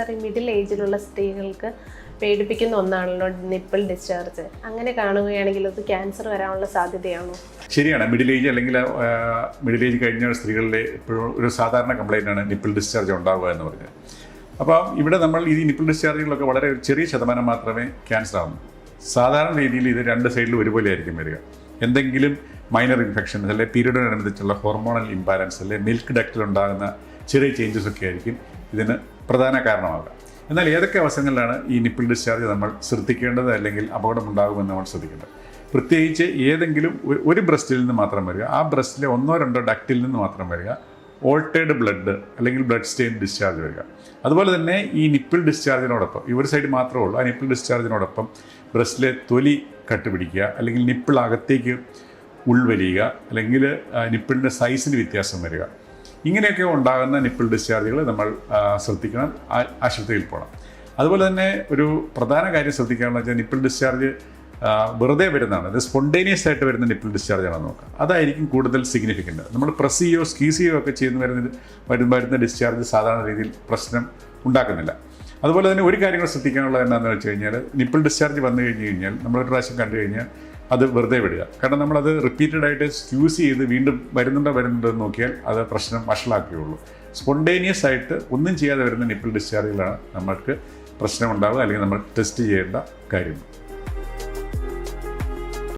ഈ മിഡിൽ ഏജിലുള്ള സ്ത്രീകൾക്ക് പേടിപ്പിക്കുന്ന ഒന്നാണല്ലോ നിപ്പിൾ ഡിസ്ചാർജ് അങ്ങനെ കാണുകയാണെങ്കിൽ അത് ക്യാൻസർ വരാനുള്ള സാധ്യതയാണോ? ശരിയാണ്. മിഡിൽ ഏജ് അല്ലെങ്കിൽ മിഡിൽ ഏജ് കഴിഞ്ഞ സ്ത്രീകളിലെ എപ്പോഴും ഒരു സാധാരണ കംപ്ലൈന്റ് ആണ് നിപ്പിൾ ഡിസ്ചാർജ് ഉണ്ടാവുക എന്ന് പറഞ്ഞത് അപ്പോൾ ഇവിടെ നമ്മൾ ഈ നിപ്പിൾ ഡിസ്ചാർജുകളൊക്കെ വളരെ ചെറിയ ശതമാനം മാത്രമേ ക്യാൻസർ ആവുന്നു. സാധാരണ രീതിയിൽ ഇത് രണ്ട് സൈഡിലും ഒരുപോലെ ആയിരിക്കും വരിക. എന്തെങ്കിലും മൈനർ ഇൻഫെക്ഷൻസ് അല്ലെ പീരീഡിനനുസരിച്ചുള്ള ഹോർമോണൽ ഇംബാലൻസ് അല്ലെ മിൽക്ക് ഡക്റ്റിൽ ഉണ്ടാകുന്ന ചെറിയ ചേഞ്ചസ് ഒക്കെ ആയിരിക്കും ഇതിന് പ്രധാന കാരണമാകാം. എന്നാൽ ഏതൊക്കെ അവസരങ്ങളിലാണ് ഈ നിപ്പിൾ ഡിസ്ചാർജ് നമ്മൾ ശ്രദ്ധിക്കേണ്ടത് അല്ലെങ്കിൽ അപകടമുണ്ടാകുമെന്ന് നമ്മൾ ശ്രദ്ധിക്കേണ്ടത്? പ്രത്യേകിച്ച് ഏതെങ്കിലും ഒരു- ബ്രസ്റ്റിൽ നിന്ന് മാത്രം വരിക. ആ ബ്രസ്റ്റിലെ ഒന്നോ രണ്ടോ ഡക്റ്റിൽ നിന്ന് മാത്രം വരിക. ഓൾട്ടേഡ് ബ്ലഡ് അല്ലെങ്കിൽ ബ്ലഡ് സ്റ്റെയിൻ ഡിസ്ചാർജ് വരിക. അതുപോലെ തന്നെ ഈ നിപ്പിൾ ഡിസ്ചാർജിനോടൊപ്പം ഈ ഒരു സൈഡ് മാത്രമേ ഉള്ളൂ. ആ നിപ്പിൾ ഡിസ്ചാർജിനോടൊപ്പം ബ്രസ്റ്റിലെ തൊലി കട്ടുപിടിക്കുക അല്ലെങ്കിൽ നിപ്പിൾ അകത്തേക്ക് ഉൾവലിയുക അല്ലെങ്കിൽ നിപ്പിളിന്റെ സൈസിന് വ്യത്യാസം വരിക. ഇങ്ങനെയൊക്കെ ഉണ്ടാകുന്ന നിപ്പിൾ ഡിസ്ചാർജുകൾ നമ്മൾ ശ്രദ്ധിക്കണം. ആശുപത്രിയിൽ പോകണം അതുപോലെ തന്നെ ഒരു പ്രധാന കാര്യം ശ്രദ്ധിക്കാമെന്ന് വെച്ചാൽ നിപ്പിൾ ഡിസ്ചാർജ് വെറുതെ വരുന്നതാണ്. അത് സ്പോണ്ടേനിയസ് ആയിട്ട് വരുന്ന നിപ്പിൾ ഡിസ്ചാർജ് ആണെന്ന് നോക്കുക അതായിരിക്കും കൂടുതൽ സിഗ്നിഫിക്കന്റ് നമ്മൾ പ്രസ് ചെയ്യോ ഒക്കെ ചെയ്യുന്ന വരുന്ന വരുന്ന വരുന്ന ഡിസ്ചാർജ് സാധാരണ രീതിയിൽ പ്രശ്നം ഉണ്ടാക്കുന്നില്ല. അതുപോലെ തന്നെ ഒരു കാര്യങ്ങൾ ശ്രദ്ധിക്കാനുള്ളത് എന്താണെന്ന് വെച്ച് കഴിഞ്ഞാൽ നിപ്പിൾ ഡിസ്ചാർജ് വന്നു കഴിഞ്ഞ് കഴിഞ്ഞാൽ നമ്മൾ ഒരു പ്രാവശ്യം കണ്ടു കഴിഞ്ഞാൽ അത് വെറുതെ വിടുക. കാരണം നമ്മളത് റിപ്പീറ്റഡ് ആയിട്ട് സ്ക്യൂസ് ചെയ്ത് വീണ്ടും വരുന്നുണ്ടോ വരുന്നുണ്ടോ എന്ന് നോക്കിയാൽ അത് പ്രശ്നം വഷളാക്കുകയുള്ളൂ സ്പോണ്ടേനിയസ് ആയിട്ട് ഒന്നും ചെയ്യാതെ വരുന്ന നിപ്പിൾ ഡിസ്ചാർജുകളാണ് നമ്മൾക്ക് പ്രശ്നമുണ്ടാവുക അല്ലെങ്കിൽ നമ്മൾ ടെസ്റ്റ് ചെയ്യേണ്ട കാര്യം